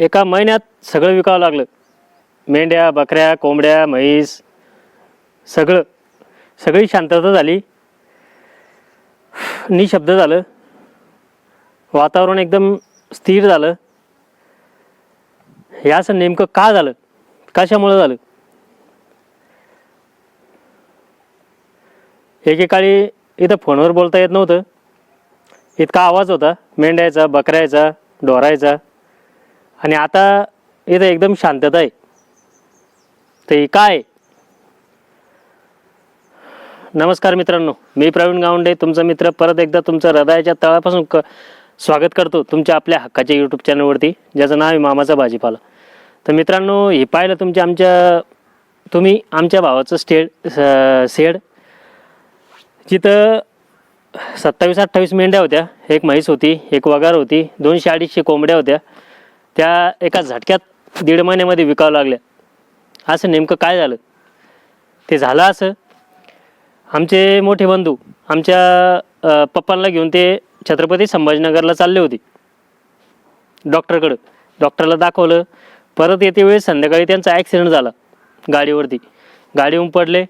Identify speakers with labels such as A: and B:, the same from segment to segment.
A: एका महिन्यात सगळं विकावं लागलं. मेंढ्या बकऱ्या कोंबड्या म्हैस सगळं. सगळी शांतता झाली. निशब्द झालं. वातावरण एकदम स्थिर झालं. हे असं नेमकं का झालं? कशामुळं झालं? एकेकाळी इथं फोनवर बोलता येत नव्हतं. इतका आवाज होता. मेंढ्याचा बकऱ्याचा ढोरायचा. आणि आता इथं एकदम शांतता आहे. ते काय? आहे? नमस्कार मित्रांनो मी प्रवीण गावंडे तुमचा मित्र परत एकदा तुमचं हृदयाच्या तळापासून क स्वागत करतो तुमच्या आपल्या हक्काच्या यूट्यूब चॅनलवरती ज्याचं नाव आहे मामाचा भाजीपाला. तर मित्रांनो हे पाहिलं तुमच्या आमच्या तुम्ही आमच्या भावाचं स्टेड शेड जिथं सत्तावीस अठ्ठावीस मेंढ्या होत्या एक म्हैस होती एक वगार होती दोनशे अडीचशे कोंबड्या होत्या. त्या एका झटक्यात दीड महिन्यामध्ये विकावं लागल्या असं नेमकं काय झालं? ते झालं असं आमचे मोठे बंधू आमच्या पप्पांना घेऊन ते छत्रपती संभाजीनगरला चालले होते. डॉक्टरकडं. डॉक्टरला दाखवलं. परत येते वेळेस संध्याकाळी त्यांचा ॲक्सिडेंट झाला गाडीवरती. गाडीहून पडले.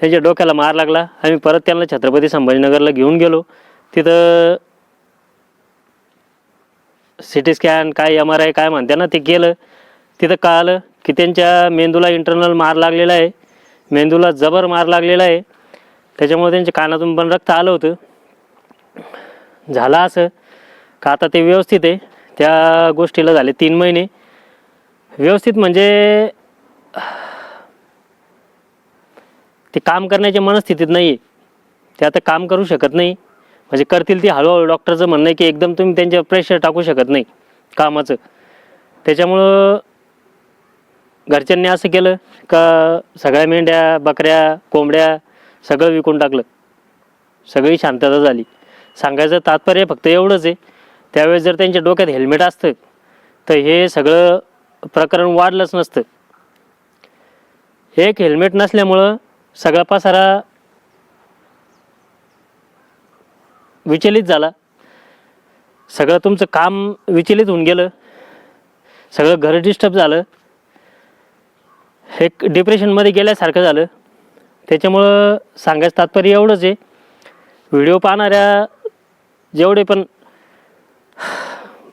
A: त्यांच्या डोक्याला मार लागला. आम्ही परत त्यांना छत्रपती संभाजीनगरला घेऊन गेलो. तिथं सी टी स्कॅन काय एम आर आय काय म्हणते ना ते केलं. तिथं कळालं की त्यांच्या मेंदूला इंटरनल मार लागलेला आहे. मेंदूला जबर मार लागलेला आहे. त्याच्यामुळे त्यांच्या कानातून पण रक्त आलं होतं. झालं असं. का आता ते व्यवस्थित आहे. त्या गोष्टीला झाले तीन महिने. व्यवस्थित म्हणजे ते काम करण्याच्या मनस्थितीत नाही आहे ते आता काम करू शकत नाही. म्हणजे करतील ती हळूहळू. डॉक्टरचं म्हणणं आहे की एकदम तुम्ही त्यांच्यावर प्रेशर टाकू शकत नाही कामाचं. त्याच्यामुळं घरच्यांनी असं केलं का सगळ्या मेंढ्या बकऱ्या कोंबड्या सगळं विकून टाकलं. सगळी शांतता झाली. सांगायचं तात्पर्य फक्त एवढंच आहे. त्यावेळेस जर त्यांच्या डोक्यात हेल्मेट असतं तर हे सगळं प्रकरण वाढलंच नसतं. एक हेल्मेट नसल्यामुळं सगळा पसारा विचलित झाला. सगळं तुमचं काम विचलित होऊन गेलं. सगळं घर डिस्टर्ब झालं. एक डिप्रेशनमध्ये गेल्यासारखं झालं. त्याच्यामुळं सांगायचं तात्पर्य एवढंच आहे. व्हिडिओ पाहणाऱ्या जेवढे पण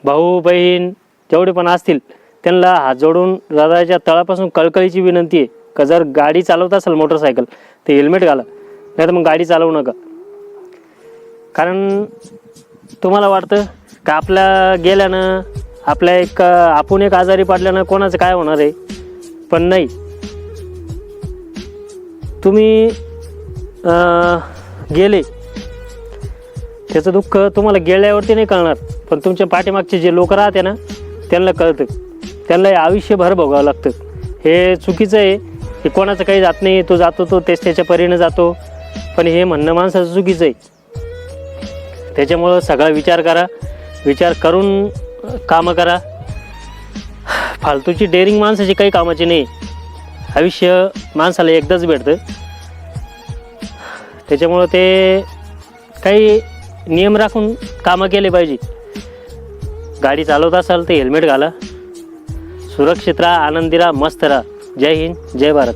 A: भाऊ बहीण जेवढे पण असतील त्यांना हात जोडून हृदयाच्या तळापासून कळकळीची विनंती आहे. का जर गाडी चालवत असेल मोटरसायकल ते हेल्मेट घाला. नाही तर मग गाडी चालवू नका. कारण तुम्हाला वाटतं का आपल्या गेल्यानं आपल्या एक आपण एक आजारी पडल्यानं कोणाचं काय होणार आहे? पण नाही. तुम्ही गेले. त्याचं दुःख तुम्हाला गेल्यावरती नाही कळणार. पण तुमच्या पाठीमागचे जे लोक राहते ना त्यांना कळतं. त्यांना आयुष्यभर भोगावं लागतं. हे चुकीचं आहे. हे कोणाचं काही जात नाही. तो जातो तो तेच त्याच्या परीनं जातो. पण हे म्हणणं माणसाचं चुकीचं आहे. त्याच्यामुळं सगळा विचार करा. विचार करून कामं करा. फालतूची डेअरिंग माणसाची काही कामाची नाही. आयुष्य माणसाला एकदाच भेटतं. त्याच्यामुळं ते काही नियम राखून कामं केले पाहिजे. गाडी चालवत असाल तर हेल्मेट घाला. सुरक्षित राहा आनंदी राहा मस्त राहा. जय हिंद जय भारत.